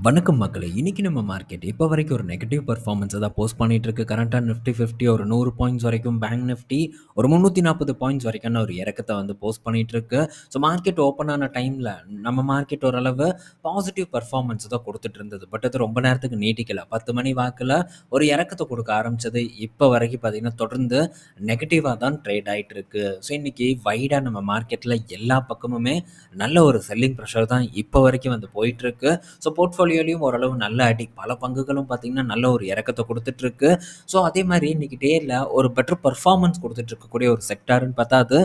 வணக்கம் மக்களே! இன்றைக்கி நம்ம மார்க்கெட் இப்போ வரைக்கும் ஒரு நெகட்டிவ் பர்ஃபார்மன்ஸை தான் போஸ்ட் பண்ணிட்டு இருக்கு. கரண்ட்டா நிஃப்டி 50 ஒரு நூறு பாயிண்ட்ஸ் வரைக்கும், பேங்க் நிஃப்டி ஒரு 340 பாயிண்ட்ஸ் வரைக்கான ஒரு இறக்கத்தை வந்து போஸ்ட் பண்ணிட்டு இருக்கு. ஸோ மார்க்கெட் ஓப்பன் ஆன டைமில் நம்ம மார்க்கெட் ஓரளவு பாசிட்டிவ் பர்ஃபார்மன்ஸ் தான் கொடுத்துட்டு இருந்தது. பட் அது ரொம்ப நேரத்துக்கு நீட்டிக்கல. 10 மணி வாக்கில் ஒரு இறக்கத்தை கொடுக்க ஆரம்பிச்சது. இப்போ வரைக்கும் பார்த்தீங்கன்னா, தொடர்ந்து நெகட்டிவாக தான் ட்ரேட் ஆகிட்டு இருக்கு. ஸோ இன்றைக்கி வைடாக நம்ம மார்க்கெட்டில் எல்லா பக்கமுமே நல்ல ஒரு செல்லிங் ப்ரெஷர் தான் இப்போ வரைக்கும் வந்து போயிட்டுருக்கு ஸோ ஸோ போர்ட்ஃபோலியோலையும் ஓரளவு நல்ல அடி. பல பங்குகளும் பார்த்தீங்கன்னா, நல்ல ஒரு இறக்கத்தை கொடுத்துட்ருக்கு இருக்கு. ஸோ அதே மாதிரி இன்னைக்கு டேயில் ஒரு பெட்டர் பர்ஃபார்மன்ஸ் கொடுத்துட்ருக்கக்கூடிய ஒரு செக்டார்னு பார்த்தா, அது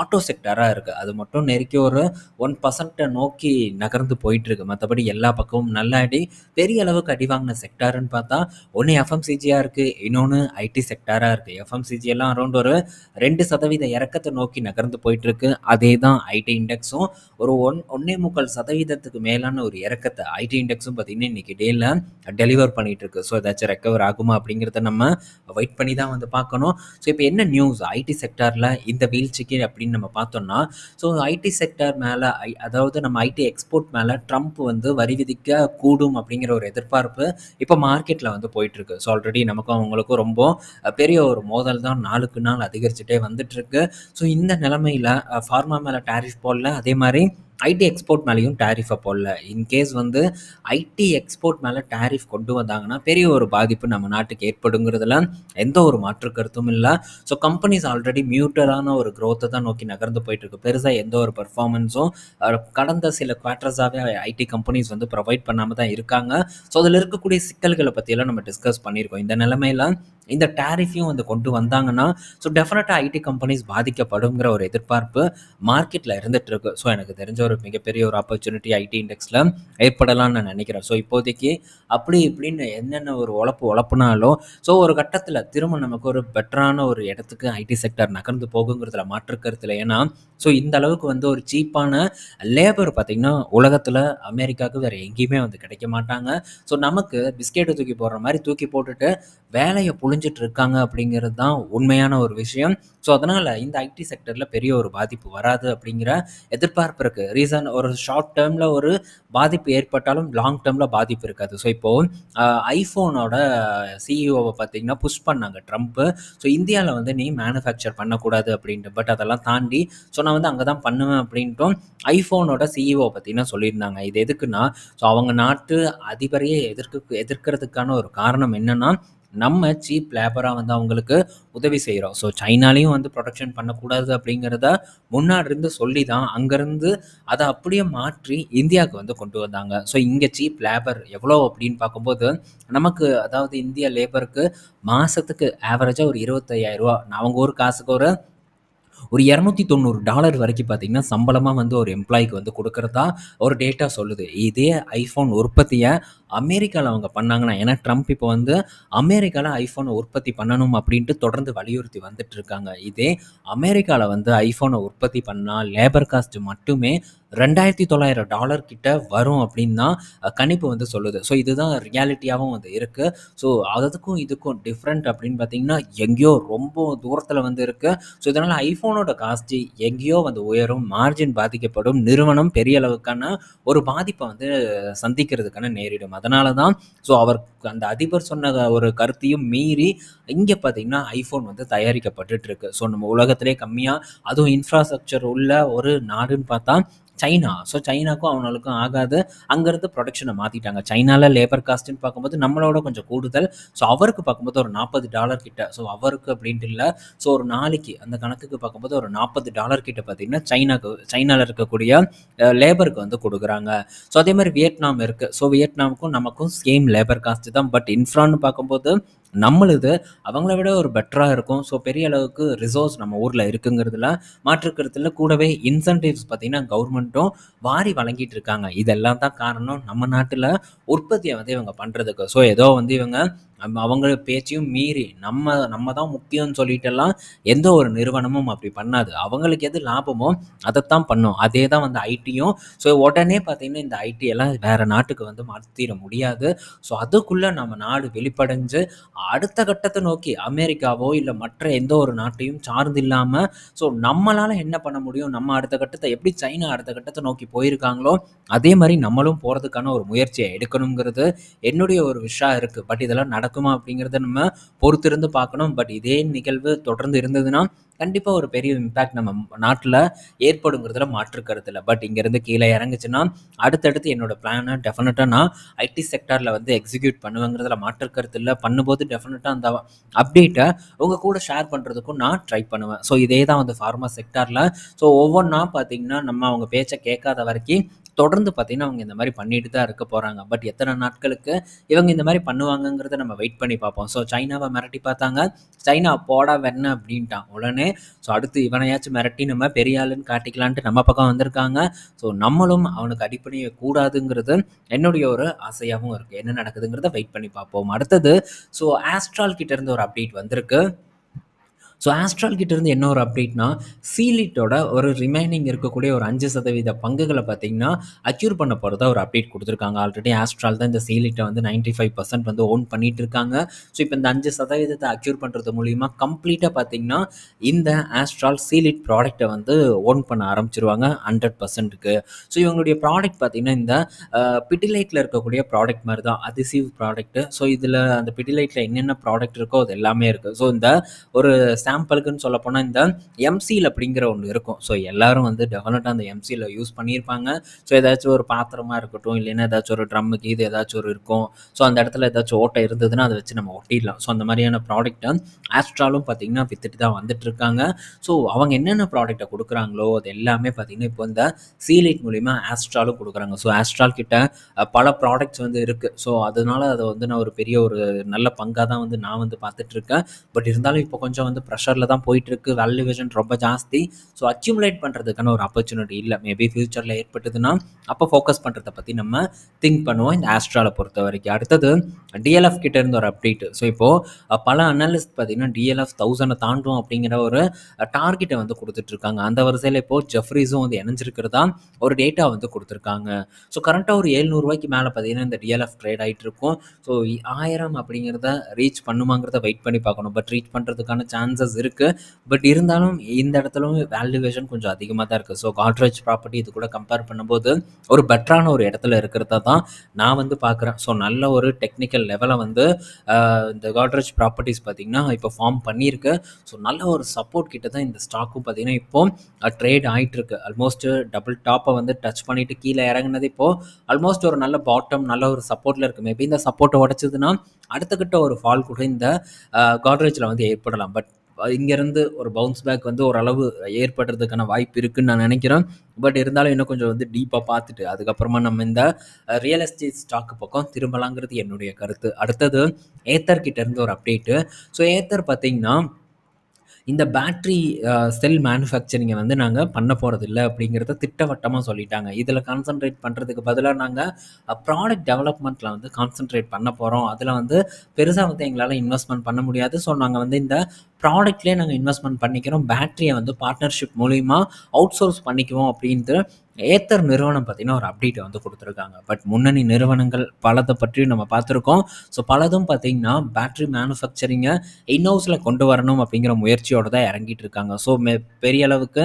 ஆட்டோ செக்டாராக இருக்கு. அது மட்டும் நெருக்கி ஒரு ஒன் பர்சன்ட்டை நோக்கி நகர்ந்து போயிட்டு இருக்கு. எல்லா பக்கமும் நல்ல அடி. பெரிய அளவுக்கு அடி வாங்கின செக்டாருன்னு பார்த்தா, ஒன்று எஃப்எம்சிஜியாக இருக்கு. இன்னொன்று ஐடி செக்டாராக இருக்கு. எஃப்எம்சிஜி எல்லாம் அரௌண்ட் ஒரு ரெண்டு சதவீத இறக்கத்தை நோக்கி நகர்ந்து போயிட்டு இருக்கு. அதே தான் ஐடி இண்டெக்ஸும் ஒரு ஒன் 1.25% மேலான ஒரு இறக்கத்தை ஐடி இண்டெக்ஸும் பார்த்தீங்கன்னா, இன்னைக்கு டேல டெலிவர் பண்ணிட்டு இருக்கு. ஸோ ஏதாச்சும் ரெக்கவர் ஆகுமா அப்படிங்கிறத நம்ம வெயிட் பண்ணி தான் வந்து பார்க்கணும். ஸோ இப்போ என்ன நியூஸ் ஐடி செக்டாரில் இந்த வீழ்ச்சிக்கு அப்படின்னு நம்ம பார்த்தோம்னா, ஸோ ஐடி செக்டார் மேலே ஐ அதாவது நம்ம ஐடி எக்ஸ்போர்ட் மேலே ட்ரம்ப் வந்து வரி விதிக்க கூடும் அப்படிங்கிற ஒரு எதிர்பார்ப்பு இப்போ மார்க்கெட்டில் வந்து போயிட்டு இருக்கு. ஸோ ஆல்ரெடி நமக்கும் அவங்களுக்கும் ரொம்ப பெரிய ஒரு மோதல் தான் நாளுக்கு நாள் அதிகரிச்சுட்டே வந்துட்டு இருக்கு. ஸோ இந்த நிலைமையில் ஃபார்மா மேலே டேரிஃப் போடல. அதே மாதிரி ஐடி எக்ஸ்போர்ட் மேலேயும் டேரிஃபை போடல. இன்கேஸ் வந்து ஐடி எக்ஸ்போர்ட் மேலே டேரிஃப் கொண்டு வந்தாங்கன்னா, பெரிய ஒரு பாதிப்பு நம்ம நாட்டுக்கு ஏற்படுங்கிறதுல எந்த ஒரு மாற்று கருத்தும் இல்லை ஸோ கம்பெனிஸ் ஆல்ரெடி மியூட்டடான ஒரு க்ரோத்தை தான் நோக்கி நகர்ந்து போயிட்டுருக்கு பெருசாக எந்த ஒரு பெர்ஃபார்மன்ஸும் கடந்த சில குவார்டர்ஸாகவே ஐடி கம்பெனிஸ் வந்து ப்ரொவைட் பண்ணாமல் தான் இருக்காங்க. ஸோ அதில் இருக்கக்கூடிய சிக்கல்களை பற்றியெல்லாம் நம்ம டிஸ்கஸ் பண்ணியிருக்கோம். இந்த நிலமையில இந்த டேரிஃபையும் வந்து கொண்டு வந்தாங்கன்னா, ஸோ டெஃபினட்டாக ஐடி கம்பெனிஸ் பாதிக்கப்படுங்கிற ஒரு எதிர்பார்ப்பு மார்க்கெட்டில் இருந்துகிட்ருக்கு ஸோ எனக்கு தெரிஞ்ச ஒரு மிகப்பெரிய ஒரு ஆப்பர்ச்சுனிட்டி ஐடி இண்டெக்ஸில் ஏற்படலாம்னு நான் நினைக்கிறேன். ஸோ இப்போதைக்கு அப்படி இப்படின்னு என்னென்ன ஒரு உழப்பு உழப்புனாலும், ஸோ ஒரு கட்டத்தில் திரும்ப நமக்கு ஒரு பெட்டரான ஒரு இடத்துக்கு ஐடி செக்டார் நகர்ந்து போகுங்கிறதுல மாற்று ஏன்னா, ஸோ இந்த அளவுக்கு வந்து ஒரு சீப்பான லேபர் பார்த்திங்கன்னா உலகத்தில் அமெரிக்காவுக்கு வேறு எங்கேயுமே வந்து கிடைக்க மாட்டாங்க. ஸோ நமக்கு பிஸ்கெட்டை தூக்கி போடுற மாதிரி தூக்கி போட்டுட்டு வேலையை புழிஞ்சிட்டு இருக்காங்க அப்படிங்கிறது தான் உண்மையான ஒரு விஷயம். ஸோ அதனால் இந்த ஐடி செக்டரில் பெரிய ஒரு பாதிப்பு வராது அப்படிங்கிற எதிர்பார்ப்பு இருக்குது ரீசன் ஒரு ஷார்ட் டேர்மில் ஒரு பாதிப்பு ஏற்பட்டாலும், லாங் டேர்மில் பாதிப்பு இருக்காது. ஸோ இப்போது ஐஃபோனோட சிஇஓவை பார்த்தீங்கன்னா, புஷ் பண்ணாங்க ட்ரம்ப்பு ஸோ இந்தியாவில் வந்து நீ மேனுஃபேக்சர் பண்ணக்கூடாது அப்படின்ட்டு. பட் அதெல்லாம் தாண்டி ஸோ நான் வந்து அங்கே தான் பண்ணுவேன் அப்படின்ட்டும் ஐஃபோனோட சிஇஓ பார்த்தீங்கன்னா சொல்லியிருந்தாங்க. இது எதுக்குன்னா, ஸோ அவங்க நாட்டு அதிபரையே எதிர்க்க எதிர்க்கிறதுக்கான ஒரு காரணம் என்னன்னா, நம்ம சீப் லேபராக வந்து அவங்களுக்கு உதவி செய்கிறோம் ஸோ சைனாலையும் வந்து ப்ரொடக்ஷன் பண்ணக்கூடாது அப்படிங்கிறத முன்னாடி இருந்து சொல்லி தான் அங்கேருந்து அதை அப்படியே மாற்றி இந்தியாவுக்கு வந்து கொண்டு வந்தாங்க. ஸோ இங்கே சீப் லேபர் எவ்வளோ அப்படின்னு பார்க்கும்போது, நமக்கு அதாவது இந்திய லேபருக்கு மாதத்துக்கு ஆவரேஜாக ஒரு ரூ. 25,000 அவங்க ஒரு காசுக்கு ஒரு ஒரு $290 வரைக்கும் பார்த்தீங்கன்னா, சம்பளமாக வந்து ஒரு எம்ப்ளாய்க்கு வந்து கொடுக்குறதா ஒரு டேட்டா சொல்லுது. இதே ஐஃபோன் உற்பத்தியை அமெரிக்காவில் அவங்க பண்ணாங்கன்னா ஏன்னா ட்ரம்ப் இப்போ வந்து அமெரிக்காவில் ஐஃபோனை உற்பத்தி பண்ணணும் அப்படின்ட்டு தொடர்ந்து வலியுறுத்தி வந்துட்டு இருக்காங்க. இதே அமெரிக்காவில் வந்து ஐஃபோனை உற்பத்தி பண்ணால் லேபர் காஸ்ட் மட்டுமே $2,900 கிட்ட வரும் அப்படின்னு தான் கணிப்பு வந்து சொல்லுது. ஸோ இதுதான் ரியாலிட்டியாகவும் வந்து இருக்குது ஸோ அதுக்கும் இதுக்கும் டிஃப்ரெண்ட் அப்படின்னு பார்த்தீங்கன்னா, எங்கேயோ ரொம்ப தூரத்தில் வந்து இருக்குது ஸோ இதனால் ஐஃபோனோட காஸ்ட் எங்கேயோ வந்து உயரும். மார்ஜின் பாதிக்கப்படும். நிறுவனம் பெரிய அளவுக்கான ஒரு பாதிப்பை வந்து சந்திக்கிறதுக்கான நேரிடும். அதனால தான் ஸோ அவர் அந்த அதிபர் சொன்ன ஒரு கருத்தையும் மீறி இங்கே பார்த்தீங்கன்னா, ஐஃபோன் வந்து தயாரிக்கப்பட்டுட்டு இருக்கு. ஸோ நம்ம உலகத்திலே கம்மியாக அதுவும் இன்ஃப்ராஸ்ட்ரக்சர் உள்ள ஒரு நாடுன்னு பார்த்தா சைனா. ஸோ சைனாக்கும் அவங்களுக்கும் ஆகாது. அங்கேருந்து ப்ரொடக்ஷனை மாற்றிட்டாங்க சைனாவில் லேபர் காஸ்ட்டுன்னு பார்க்கும்போது நம்மளோட கொஞ்சம் கூடுதல். ஸோ அவருக்கு பார்க்கும்போது ஒரு $40 கிட்ட. ஸோ அவருக்கு அப்படின்ட்டு இல்லை ஸோ ஒரு நாளைக்கு அந்த கணக்குக்கு பார்க்கும்போது ஒரு $40 கிட்ட பார்த்தீங்கன்னா, சைனாக்கு சைனாவில் இருக்கக்கூடிய லேபருக்கு வந்து கொடுக்குறாங்க ஸோ அதே மாதிரி வியட்நாம் இருக்குது ஸோ வியட்நாமுக்கும் நமக்கும் சேம் லேபர் காஸ்ட் தான். பட் இன்ஃப்ரான்னு பார்க்கும்போது நம்மளுது அவங்கள விட ஒரு பெட்டராக இருக்கும். ஸோ பெரிய அளவுக்கு ரிசோர்ஸ் நம்ம ஊரில் இருக்குங்கிறதுல மாற்றுக்கிறதுல கூடவே இன்சென்டிவ்ஸ் பார்த்தீங்கன்னா, கவர்மெண்ட்டும் வாரி வழங்கிட்டு இருக்காங்க. இதெல்லாம் தான் காரணம் நம்ம நாட்டில் உற்பத்தியை வந்து இவங்க பண்ணுறதுக்கு ஸோ ஏதோ வந்து இவங்க அவங்க பேச்சையும் மீறி நம்ம நம்ம தான் முக்கியம்னு சொல்லிட்டெல்லாம் எந்த ஒரு நிறுவனமும் அப்படி பண்ணாது. அவங்களுக்கு எது லாபமோ அதைத்தான் பண்ணும். அதே தான் வந்து ஐடியும். ஸோ உடனே பார்த்தீங்கன்னா இந்த ஐடி எல்லாம் வேறு நாட்டுக்கு வந்து மாற்றிட முடியாது. ஸோ அதுக்குள்ளே நம்ம நாடு வெளிப்படைஞ்சு அடுத்த கட்டத்தை நோக்கி அமெரிக்காவோ இல்லை மற்ற எந்த ஒரு நாட்டையும் சார்ந்து இல்லாமல் ஸோ நம்மளால் என்ன பண்ண முடியும்? நம்ம அடுத்த கட்டத்தை எப்படி சைனா அடுத்த கட்டத்தை நோக்கி போயிருக்காங்களோ அதே மாதிரி நம்மளும் போகிறதுக்கான ஒரு முயற்சியை எடுக்கணுங்கிறது என்னுடைய ஒரு விஷயம் இருக்குது பட் இதெல்லாம் நடக்குமா அப்படிங்கிறத நம்ம பொறுத்திருந்து பார்க்கணும். பட் இதே நிகழ்வு தொடர்ந்து இருந்ததுன்னா கண்டிப்பாக ஒரு பெரிய இம்பேக்ட் நம்ம நாட்டில் ஏற்படுங்கிறதுல மாற்று இல்லை பட் இங்கேருந்து கீழே இறங்குச்சுன்னா அடுத்தடுத்து என்னோட பிளானை டெஃபினட்டாக நான் ஐடி செக்டாரில் வந்து எக்ஸிக்யூட் பண்ணுவேங்கிறதுல மாற்று இல்லை. பண்ணும்போது டெஃபினட்டாக அந்த அப்டேட்டை உங்கள் கூட ஷேர் பண்ணுறதுக்கும் நான் ட்ரை பண்ணுவேன். ஸோ இதே தான் வந்து ஃபார்மா செக்டாரில் ஸோ ஒவ்வொன்றா பார்த்தீங்கன்னா நம்ம அவங்க பேச்சை கேட்காத வரைக்கும் தொடர்ந்து பார்த்தீங்கன்னா அவங்க இந்த மாதிரி பண்ணிட்டு தான் இருக்க போகிறாங்க பட் எத்தனை நாட்களுக்கு இவங்க இந்த மாதிரி பண்ணுவாங்கங்கிறத நம்ம வெயிட் பண்ணி பார்ப்போம். ஸோ சைனாவை மிரட்டி பார்த்தாங்க. சைனா போடா வெண்ண அப்படின்ட்டான். உடனே ஸோ அடுத்து இவனையாச்சும் மிரட்டி நம்ம பெரிய ஆளுன்னு காட்டிக்கலான்ட்டு நம்ம பக்கம் வந்திருக்காங்க. ஸோ நம்மளும் அவனுக்கு அடிப்பணிய கூடாதுங்கிறது என்னுடைய ஒரு ஆசையாகவும் இருக்குது என்ன நடக்குதுங்கிறத வெயிட் பண்ணி பார்ப்போம். அடுத்தது ஸோ ஆஸ்ட்ரால் கிட்டேருந்து ஒரு அப்டேட் வந்திருக்கு. ஸோ ஆஸ்ட்ரால் கிட்டேருந்து என்ன ஒரு அப்டேட்னா சீலிட்டோட ஒரு ரிமைனிங் இருக்கக்கூடிய ஒரு அஞ்சு சதவீத பங்குகளை பார்த்தீங்கன்னா அக்யூர் பண்ண போகிறதா ஒரு அப்டேட் கொடுத்துருக்காங்க. ஆல்ரெடி ஆஸ்ட்ரால் தான் இந்த சீலிட்டை வந்து நைன்டி ஃபைவ் பர்சன்ட் வந்து ஓன் பண்ணிட்டு இருக்காங்க. ஸோ இப்போ இந்த அஞ்சு சதவீதத்தை அக்யூர் பண்ணுறது மூலிமா கம்ப்ளீட்டாக பார்த்தீங்கன்னா இந்த ஆஸ்ட்ரால் சீலிட் ப்ராடக்ட்டை வந்து ஓன் பண்ண ஆரம்பிச்சிருவாங்க ஹண்ட்ரட் பர்சன்ட்டுக்கு ஸோ இவங்களுடைய ப்ராடக்ட் பார்த்தீங்கன்னா இந்த பிட்டிலைட்டில் இருக்கக்கூடிய ப்ராடக்ட் மாதிரி தான் அதிசீவ் ப்ராடக்ட்டு ஸோ இதில் அந்த பிட்டிலைட்டில் என்னென்ன ப்ராடக்ட் இருக்கோ அது எல்லாமே இருக்குது ஸோ இந்த ஒரு சாம்பிளுக்குன்னு சொல்ல போனால் இந்த எம்சியில் அப்படிங்கிற ஒன்று இருக்கும். ஸோ எல்லாரும் வந்து டெஃபினட்டாக அந்த எம்சியில் யூஸ் பண்ணியிருப்பாங்க. ஸோ ஏதாச்சும் ஒரு பாத்திரமாக இருக்கட்டும் இல்லைன்னா ஏதாச்சும் ஒரு ட்ரம்முக்கு இது ஏதாச்சும் ஒரு இருக்கும். ஸோ அந்த இடத்துல ஏதாச்சும் ஓட்டை இருந்ததுன்னா அதை வச்சு நம்ம ஒட்டிடலாம். ஸோ அந்த மாதிரியான ப்ராடக்ட்டை ஆஸ்ட்ராலும் பார்த்திங்கன்னா வித்துட்டு தான் வந்துட்டுருக்காங்க. ஸோ அவங்க என்னென்ன ப்ராடக்ட்டை கொடுக்குறாங்களோ அது எல்லாமே பார்த்திங்கன்னா இப்போ இந்த சீலைட் மூலிமா ஆஸ்ட்ராலும் கொடுக்குறாங்க. ஸோ ஆஸ்ட்ரால் கிட்ட பல ப்ராடக்ட்ஸ் வந்து இருக்குது ஸோ அதனால அதை வந்து நான் ஒரு பெரிய ஒரு நல்ல பங்காக தான் வந்து நான் வந்து பார்த்துட்ருக்கேன் பட் இருந்தாலும் இப்போ கொஞ்சம் வந்து ப்ரெஷரில் தான் போயிட்டுருக்கு. வேல்யூவேஷன் ரொம்ப ஜாஸ்தி. ஸோ அக்யூமுலேட் பண்ணுறதுக்கான ஒரு ஆப்பர்ச்சுனிட்டி இல்லை. மேபி ஃப்யூச்சரில் ஏற்பட்டதுன்னா அப்போ ஃபோக்கஸ் பண்ணுறதை பற்றி நம்ம திங்க் பண்ணுவோம். இந்த ஆஸ்ட்ராவில் பொறுத்த வரைக்கும். அடுத்தது டிஎல்எஃப் கிட்ட இருந்து ஒரு அப்டேட் ஸோ இப்போது பல அனலிஸ்ட் பார்த்தீங்கன்னா டிஎல்எஃப் தௌசண்டை தாண்டும் அப்படிங்கிற ஒரு டார்கெட்டை வந்து கொடுத்துட்ருக்காங்க. அந்த வரிசையில் இப்போது ஜெஃப்ரிஸும் வந்து இணைஞ்சிருக்கிறதா ஒரு டேட்டா வந்து கொடுத்துருக்காங்க. ஸோ கரண்ட்டாக ஒரு ஏழ்நூறுவாய்க்கு மேலே பார்த்தீங்கன்னா இந்த டிஎல்எஃப் ட்ரேட் ஆகிட்டு இருக்கும் ஸோ ஆயிரம் அப்படிங்கிறத ரீச் பண்ணுமாங்கிறத வெயிட் பண்ணி பார்க்கணும். பட் ரீச் பண்ணுறதுக்கான சான்சஸ் இருக்குது பட் இருந்தாலும் இந்த இடத்துலவும் வேல்யூவேஷன் கொஞ்சம் அதிகமாக தான் இருக்குது ஸோ காட்ரேஜ் ப்ராப்பர்ட்டி இது கூட கம்பேர் பண்ணும்போது ஒரு பெட்டரான ஒரு இடத்துல இருக்கிறத தான் நான் வந்து பார்க்குறேன். ஸோ நல்ல ஒரு டெக்னிக்கல் லெவலை வந்து இந்த காட்ரேஜ் ப்ராப்பர்ட்டிஸ் பார்த்திங்கன்னா இப்போ ஃபார்ம் பண்ணியிருக்கு. ஸோ நல்ல ஒரு சப்போர்ட் கிட்ட தான் இந்த ஸ்டாக்கும் பார்த்திங்கன்னா இப்போ ட்ரேட் ஆகிட்டுருக்கு ஆல்மோஸ்ட் டபுள் டாப்பை வந்து டச் பண்ணிவிட்டு கீழே இறங்குனது இப்போது ஆல்மோஸ்ட் ஒரு நல்ல பாட்டம் நல்ல ஒரு சப்போர்ட்டில் இருக்குது மேபி இந்த சப்போர்ட்டை உடச்சதுன்னா அடுத்த ஒரு ஃபால் கூட இந்த காட்ரேஜில் வந்து ஏற்படலாம். பட் இங்கேருந்து ஒரு பவுன்ஸ் பேக் வந்து ஓரளவு ஏற்படுறதுக்கான வாய்ப்பு இருக்குன்னு நான் நினைக்கிறேன். பட் இருந்தாலும் இன்னும் கொஞ்சம் வந்து டீப்பாக பார்த்துட்டு அதுக்கப்புறமா நம்ம இந்த ரியல் எஸ்டேட் ஸ்டாக்கு பக்கம் திரும்பலாங்கிறது என்னுடைய கருத்து. அடுத்தது ஏத்தர் கிட்டேருந்து ஒரு அப்டேட்டு ஸோ ஏத்தர் பார்த்தீங்கன்னா இந்த பேட்ரி செல் மேனுஃபேக்சரிங்கை வந்து நாங்கள் பண்ண போகிறதில்ல அப்படிங்கிறத திட்டவட்டமாக சொல்லிட்டாங்க. இதில் கான்சென்ட்ரேட் பண்ணுறதுக்கு பதிலாக நாங்கள் ப்ராடக்ட் டெவலப்மெண்ட்டில் வந்து கான்சென்ட்ரேட் பண்ண போகிறோம் அதில் வந்து பெருசாக வந்து எங்களால் இன்வெஸ்ட்மெண்ட் பண்ண முடியாது. ஸோ நாங்கள் வந்து இந்த ப்ராடக்ட்லேயே நாங்கள் இன்வெஸ்ட்மெண்ட் பண்ணிக்கிறோம். பேட்டரியை வந்து பார்ட்னர்ஷிப் மூலிமா அவுட் சோர்ஸ் பண்ணிக்குவோம் அப்படின்ட்டு ஏத்தர் நிறுவனம் பார்த்தீங்கன்னா ஒரு அப்டேட்டை வந்து கொடுத்துருக்காங்க. பட் முன்னணி நிறுவனங்கள் பலதை பற்றியும் நம்ம பார்த்துருக்கோம். ஸோ பலதும் பார்த்தீங்கன்னா பேட்டரி மேனுஃபேக்சரிங்கை இன்ஹவுஸில் கொண்டு வரணும் அப்படிங்கிற முயற்சியோடு தான் இறங்கிட்டு இருக்காங்க. ஸோ மே பெரிய அளவுக்கு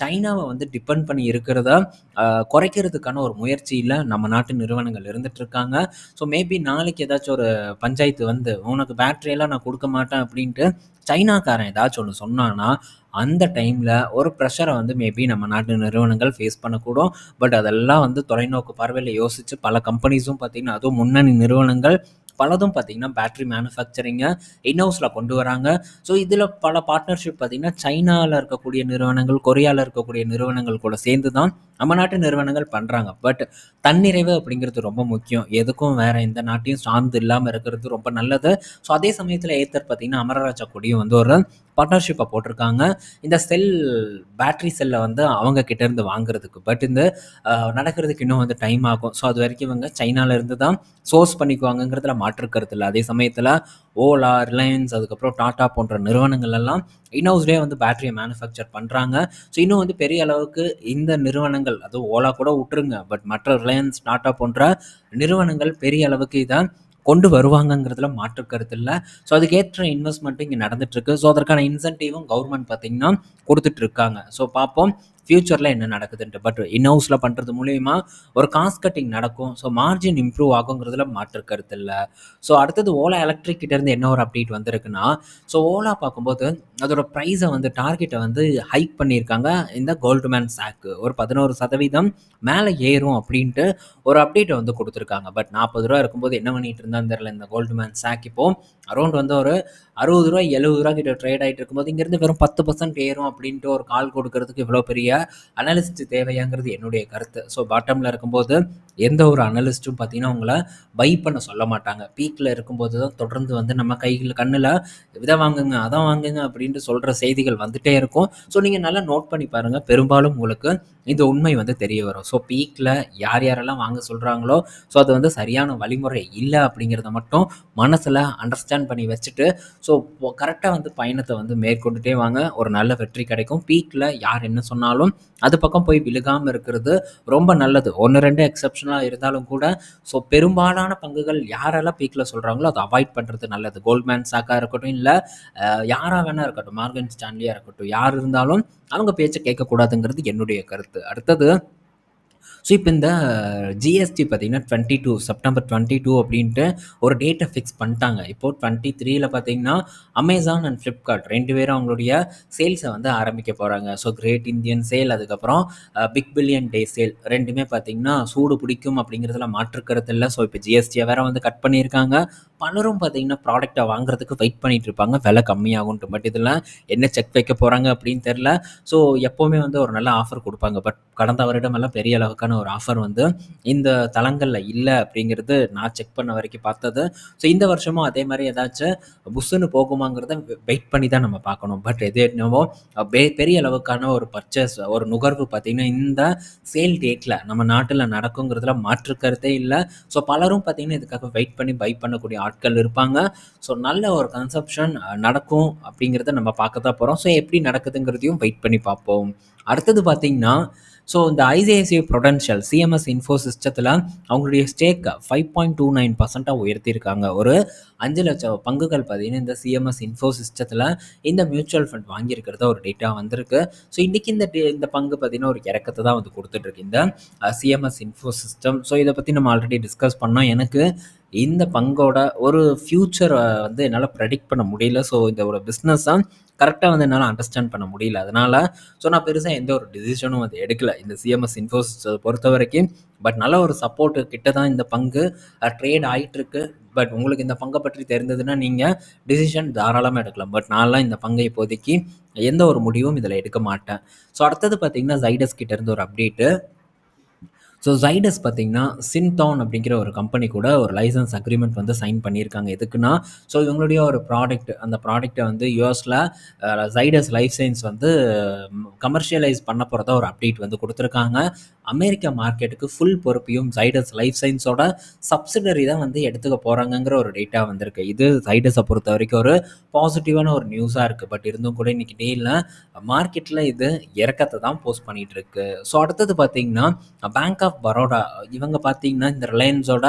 சைனாவை வந்து டிபெண்ட் பண்ணி இருக்கிறத குறைக்கிறதுக்கான ஒரு முயற்சியில் நம்ம நாட்டு நிறுவனங்கள் இருந்துகிட்ருக்காங்க ஸோ மேபி நாளைக்கு ஏதாச்சும் ஒரு பஞ்சாயத்து வந்து உனக்கு பேட்டரியெல்லாம் நான் கொடுக்க மாட்டேன் அப்படின்ட்டு சைனாக்காரன் ஏதாச்சும் ஒன்று சொன்னான்னா அந்த டைமில் ஒரு ப்ரெஷரை வந்து மேபி நம்ம நாட்டு நிறுவனங்கள் ஃபேஸ் பண்ணக்கூடும். பட் அதெல்லாம் வந்து தொலைநோக்கு பார்வையில் யோசித்து பல கம்பெனிஸும் பார்த்திங்கன்னா அதுவும் முன்னணி நிறுவனங்கள் பலதும் பார்த்திங்கன்னா பேட்டரி மேனுஃபேக்சரிங்கை இன்ஹவுஸில் கொண்டு வராங்க. ஸோ இதில் பல பார்ட்னர்ஷிப் பார்த்திங்கன்னா சைனாவில் இருக்கக்கூடிய நிறுவனங்கள் கொரியாவில் இருக்கக்கூடிய நிறுவனங்கள் கூட சேர்ந்து தான் நம்ம நாட்டு நிறுவனங்கள் பண்ணுறாங்க பட் தன்னிறைவு அப்படிங்கிறது ரொம்ப முக்கியம். எதுக்கும் வேறு எந்த நாட்டையும் சார்ந்து இல்லாமல் இருக்கிறது ரொம்ப நல்லது. ஸோ அதே சமயத்தில் ஏத்தர் பார்த்திங்கன்னா அமரராஜா கொடியும் வந்து ஒரு பார்ட்னர்ஷிப்பை போட்டிருக்காங்க. இந்த செல் பேட்ரி செல்லை வந்து அவங்க கிட்டேருந்து வாங்குறதுக்கு. பட் இந்த நடக்கிறதுக்கு இன்னும் வந்து டைம் ஆகும். ஸோ அது வரைக்கும் இவங்க சைனாவிலேருந்து தான் சோர்ஸ் பண்ணிக்குவாங்கங்கிறதுல மாற்றுக்கிறது இல்லை. அதே சமயத்தில் ஓலா ரிலையன்ஸ் அதுக்கப்புறம் டாட்டா போன்ற நிறுவனங்கள் எல்லாம் இன்ஹவுஸ்லேயே வந்து பேட்டரியை மேனுஃபேக்சர் பண்ணுறாங்க ஸோ இன்னும் வந்து பெரிய அளவுக்கு இந்த நிறுவனங்கள் அதுவும் ஓலா கூட விட்டுருங்க. பட் மற்ற ரிலையன்ஸ் டாட்டா போன்ற நிறுவனங்கள் பெரிய அளவுக்கு இதை கொண்டு வருவாங்கங்கிறதுல மாற்று கருத்து இல்லை. ஸோ அதுக்கேற்ற இன்வெஸ்ட்மெண்ட்டும் இங்கே நடந்துட்டுருக்கு ஸோ அதற்கான இன்சென்டிவும் கவர்மெண்ட் பார்த்திங்கன்னா கொடுத்துட்ருக்காங்க ஸோ பார்ப்போம் ஃப்யூச்சரில் என்ன நடக்குதுன்ட்டு. பட் இன்ஹவுஸில் பண்ணுறது மூலிமா ஒரு காஸ்ட் கட்டிங் நடக்கும். ஸோ மார்ஜின் இம்ப்ரூவ் ஆகுங்கிறதுல மாற்று கருத்து இல்லை. ஸோ அடுத்தது ஓலா எலக்ட்ரிக் கிட்டேருந்து என்ன ஒரு அப்டேட் வந்திருக்குன்னா ஸோ ஓலா பார்க்கும்போது அதோட ப்ரைஸை வந்து டார்கெட்டை வந்து ஹைக் பண்ணியிருக்காங்க. இந்த கோல்டுமேன் சாக்கு ஒரு பதினோரு சதவீதம் மேலே ஏறும் அப்படின்ட்டு ஒரு அப்டேட்டை வந்து கொடுத்துருக்காங்க. பட் நாற்பது ரூபா இருக்கும்போது என்ன பண்ணிட்டு இருந்தான்னு தெரில இந்த கோல்டுமேன் சாக் இப்போ அரௌண்ட் வந்து ஒரு அறுபது ரூபா எழுபது ரூபா கிட்ட ட்ரேட் ஆகிட்டு இருக்கும்போது இங்கேருந்து வெறும் பத்து பர்சன்ட் ஏறும் அப்படின்ட்டு ஒரு கால் கொடுக்கறதுக்கு இவ்வளோ பெரிய அனலிஸ்ட் தேவையாங்கிறது என்னுடைய கருத்து. ஸோ பாட்டமில் இருக்கும்போது எந்த ஒரு அனலிஸ்ட்டும் பார்த்தீங்கன்னா உங்களை பை பண்ண சொல்ல மாட்டாங்க. பீக்கில் இருக்கும்போது தான் தொடர்ந்து வந்து நம்ம கைகள் கண்ணில் இதை வாங்குங்க அதான் வாங்குங்க அப்படின்ட்டு சொல்கிற செய்திகள் வந்துகிட்டே இருக்கும். ஸோ நீங்கள் நல்லா நோட் பண்ணி பாருங்கள் பெரும்பாலும் உங்களுக்கு இந்த உண்மை வந்து தெரிய வரும். ஸோ பீக்கில் யார் யாரெல்லாம் வாங்க சொல்கிறாங்களோ ஸோ அது வந்து சரியான வழிமுறை இல்லை அப்படிங்கிறத மட்டும் மனசில் அண்டர்ஸ்டாண்ட் பண்ணி வச்சுட்டு ஸோ கரெக்டாக வந்து பயணத்தை வந்து மேற்கொண்டுட்டே வாங்க. ஒரு நல்ல வெற்றி கிடைக்கும். பீக்கில் யார் என்ன சொன்னாலும் அது பக்கம் போய் விழுகாமல் இருக்கிறது ரொம்ப நல்லது. ஒன்று ரெண்டு எக்ஸப்ஷனாக இருந்தாலும் கூட ஸோ பெரும்பாலான பங்குகள் யாரெல்லாம் பீக்கில் சொல்கிறாங்களோ அதை அவாய்ட் பண்ணுறது நல்லது. கோல்ட்மேன் சாக்காக இருக்கட்டும் இல்லை யாராக வேணா இருக்கட்டும் மார்கன் ஸ்டான்லியாக இருக்கட்டும் யார் இருந்தாலும் அவங்க பேச்சை கேட்கக்கூடாதுங்கிறது என்னுடைய கருத்து. அடுத்தது ஸோ இப்போ இந்த ஜிஎஸ்டி பார்த்திங்கன்னா twenty two September twenty two அப்படின்ட்டு ஒரு டேட்டை ஃபிக்ஸ் பண்ணிட்டாங்க. இப்போது டுவெண்ட்டி த்ரீயில் பார்த்தீங்கன்னா அமேசான் அண்ட் ஃப்ளிப்கார்ட் ரெண்டு பேரும் அவங்களுடைய சேல்ஸை வந்து ஆரம்பிக்க போகிறாங்க ஸோ கிரேட் இந்தியன் சேல் அதுக்கப்புறம் பிக் பில்லியன் டே சேல் ரெண்டுமே பார்த்திங்கன்னா சூடு பிடிக்கும் அப்படிங்கிறதுல மாற்றுக்கிறது இல்லை. ஸோ இப்போ ஜிஎஸ்டியை வேறு வந்து கட் பண்ணியிருக்காங்க. பலரும் பார்த்தீங்கன்னா ப்ராடக்ட்டை வாங்குறதுக்கு வெயிட் பண்ணிகிட்டு இருப்பாங்க. விலை கம்மியாகும்ட்டு. பட் இதில் என்ன செக் வைக்க போகிறாங்க அப்படின்னு தெரில ஸோ எப்போவுமே வந்து ஒரு நல்ல ஆஃபர் கொடுப்பாங்க. பட் கடந்த வருடமெல்லாம் பெரிய அளவுக்கான ஒரு ஆஃபர் வந்து இந்த தளங்களில் இல்லை அப்படிங்கிறது நான் செக் பண்ண வரைக்கும் பார்த்தது. ஸோ இந்த வருஷமும் அதே மாதிரி ஏதாச்சும் புஷ்ஷுன்னு போகுமாங்கிறத வெயிட் பண்ணி தான் நம்ம பார்க்கணும். பட் எது என்னவோ பெரிய அளவுக்கான ஒரு பர்ச்சேஸ் ஒரு நுகர்வு பார்த்திங்கன்னா இந்த சேல் டேட்டில் நம்ம நாட்டில் நடக்குங்கிறதுல மாற்றுக்கிறதே இல்லை. ஸோ பலரும் பார்த்திங்கன்னா இதுக்காக வெயிட் பண்ணி பை பண்ணக்கூடிய ஆட்கள் இருப்பாங்க. ஸோ நல்ல ஒரு கன்சப்ஷன் நடக்கும் அப்படிங்கிறத நம்ம பார்க்க தான் போகிறோம் ஸோ எப்படி நடக்குதுங்கிறதையும் வெயிட் பண்ணி பார்ப்போம். அடுத்தது பார்த்திங்கன்னா ஸோ இந்த ஐசிஐசிஐ ப்ரொடென்ஷியல் சிஎம்எஸ் இன்ஃபோ சிஸ்டத்தில் அவங்களுடைய ஸ்டேக்கை ஃபைவ் பாயிண்ட் டூ நைன் பர்சன்ட்டாக உயர்த்தியிருக்காங்க. ஒரு அஞ்சு லட்சம் பங்குகள் பார்த்தீங்கன்னா இந்த சிஎம்எஸ் இன்ஃபோ சிஸ்டத்தில் இந்த மியூச்சுவல் ஃபண்ட் வாங்கியிருக்கிறதா ஒரு டேட்டா வந்திருக்கு. ஸோ இன்றைக்கி இந்த டே இந்த பங்கு பார்த்திங்கன்னா ஒரு இறக்கத்தை தான் வந்து கொடுத்துட்ருக்கு இந்த சிஎம்எஸ் இன்ஃபோ சிஸ்டம் ஸோ இதை பற்றி நம்ம ஆல்ரெடி டிஸ்கஸ் பண்ணோம். எனக்கு இந்த பங்கோட ஒரு ஃப்யூச்சரை வந்து என்னால் ப்ரெடிக்ட் பண்ண முடியல. ஸோ இந்த ஒரு பிஸ்னஸ் தான் கரெக்டாக வந்து என்னால் அண்டர்ஸ்டாண்ட் பண்ண முடியல. அதனால் ஸோ நான் பெருசாக எந்த ஒரு டிசிஷனும் அது எடுக்கலை. இந்த சிஎம்எஸ் இன்ஃபோசிஸ் பொறுத்த வரைக்கும். பட் நல்ல ஒரு சப்போர்ட்டு கிட்ட தான் இந்த பங்கு ட்ரேட் ஆகிட்டுருக்கு பட் உங்களுக்கு இந்த பங்கை பற்றி தெரிந்ததுன்னா நீங்கள் டிசிஷன் தாராளமாக எடுக்கலாம். பட் நான்லாம் இந்த பங்கை இப்போதைக்கு எந்த ஒரு முடிவும் இதில் எடுக்க மாட்டேன். ஸோ அடுத்தது பார்த்தீங்கன்னா ஜைடஸ் கிட்டேருந்து ஒரு அப்டேட்டு ஸோ ஜைடஸ் பார்த்திங்கன்னா சின்தான் அப்படிங்கிற ஒரு கம்பெனி கூட ஒரு லைசன்ஸ் அக்ரிமெண்ட் வந்து சைன் பண்ணியிருக்காங்க. எதுக்குன்னா ஸோ இவங்களுடைய ஒரு ப்ராடக்ட் அந்த ப்ராடக்ட்டை வந்து யூஎஸில் ஜைடஸ் லைஃப் சயின்ஸ் வந்து கமர்ஷியலைஸ் பண்ண போகிறதா ஒரு அப்டேட் வந்து கொடுத்துருக்காங்க. அமெரிக்கா மார்க்கெட்டுக்கு ஃபுல் பொறுப்பையும் ஜைடஸ் லைஃப் சயின்ஸோட சப்சிடரி தான் வந்து எடுத்துக்க போகிறாங்கங்கிற ஒரு டேட்டா வந்திருக்கு. இது ஜைடஸை பொறுத்த வரைக்கும் ஒரு பாசிட்டிவான ஒரு நியூஸாக இருக்குது பட் இருந்தும் கூட இன்றைக்கி டேயில் மார்க்கெட்டில் இது இறக்கத்தை தான் போஸ்ட் பண்ணிகிட்ருக்கு ஸோ அடுத்தது பார்த்திங்கன்னா பேங்க் ஆஃப் பரோடா இவங்க பார்த்தீங்கன்னா இந்த ரிலையன்ஸோட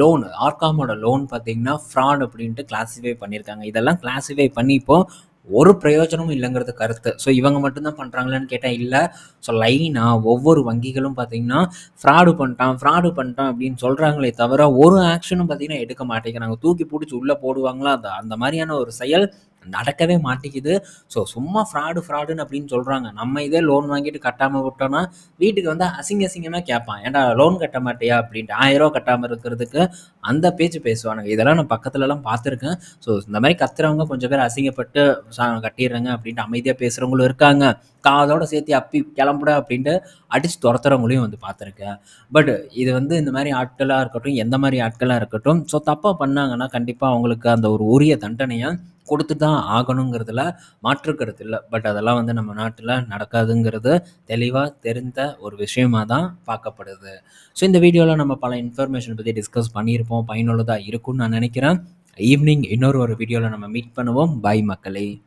லோன் ஆர்காமோட லோன் பார்த்தீங்கன்னா ஃப்ராட் அப்படின்ட்டு கிளாஸிஃபை பண்ணியிருக்காங்க இதெல்லாம் கிளாஸிஃபை பண்ணி இப்போது ஒரு பிரயோஜனமும் இல்லைங்கிறது கருத்து. ஸோ இவங்க மட்டும்தான் பண்ணுறாங்களான்னு கேட்டால் இல்லை. ஸோ லைனாக ஒவ்வொரு வங்கிகளும் பார்த்தீங்கன்னா ஃப்ராடு பண்ணிட்டான் ஃப்ராடு பண்ணிட்டான் அப்படின்னு சொல்கிறாங்களே தவிர ஒரு ஆக்ஷனும் பார்த்தீங்கன்னா எடுக்க மாட்டேங்கிறாங்க. தூக்கி பிடிச்சி உள்ளே போடுவாங்களா? அந்த அந்த மாதிரியான ஒரு செயல் நடக்கவே மாட்டேங்குது. ஸோ சும்மா ஃப்ராடு ஃப்ராடுன்னு அப்படின்னு சொல்கிறாங்க நம்ம இதே லோன் வாங்கிட்டு கட்டாமல் விட்டோன்னா வீட்டுக்கு வந்து அசிங்க அசிங்கமாக கேட்பான். ஏன்டா லோன் கட்ட மாட்டியா? அப்படின்ட்டு. ஆயிரம் கட்டாமல் இருக்கிறதுக்கு அந்த பேச்சு பேசுவானுங்க. இதெல்லாம் நான் பக்கத்துலலாம் பார்த்துருக்கேன். ஸோ இந்த மாதிரி கத்துறவங்க கொஞ்சம் பேர் அசிங்கப்பட்டு கட்டிடுறாங்க அப்படின்ட்டு அமைதியாக பேசுகிறவங்களும் இருக்காங்க. காதோட சேர்த்து அப்பி கிளம்புட அப்படின்ட்டு அடித்து துரத்துறவங்களையும் வந்து பார்த்துருக்கேன். பட் இது வந்து இந்த மாதிரி ஆட்களாக இருக்கட்டும் எந்த மாதிரி ஆட்களாக இருக்கட்டும் ஸோ தப்பாக பண்ணாங்கன்னா கண்டிப்பாக அவங்களுக்கு அந்த ஒரு உரிய தண்டனையை கொடுத்து தான் ஆகணுங்கிறதுல மாற்று இல்லை. பட் அதெல்லாம் வந்து நம்ம நாட்டில் நடக்காதுங்கிறது தெளிவாக தெரிந்த ஒரு விஷயமாக தான் பார்க்கப்படுது. ஸோ இந்த வீடியோவில் நம்ம பல இன்ஃபர்மேஷன் பற்றி டிஸ்கஸ் பண்ணியிருப்போம். பயனுள்ளதாக இருக்கும்னு நான் நினைக்கிறேன். ஈவினிங் இன்னொரு ஒரு வீடியோவில் நம்ம மீட் பண்ணுவோம். பாய் மக்களே.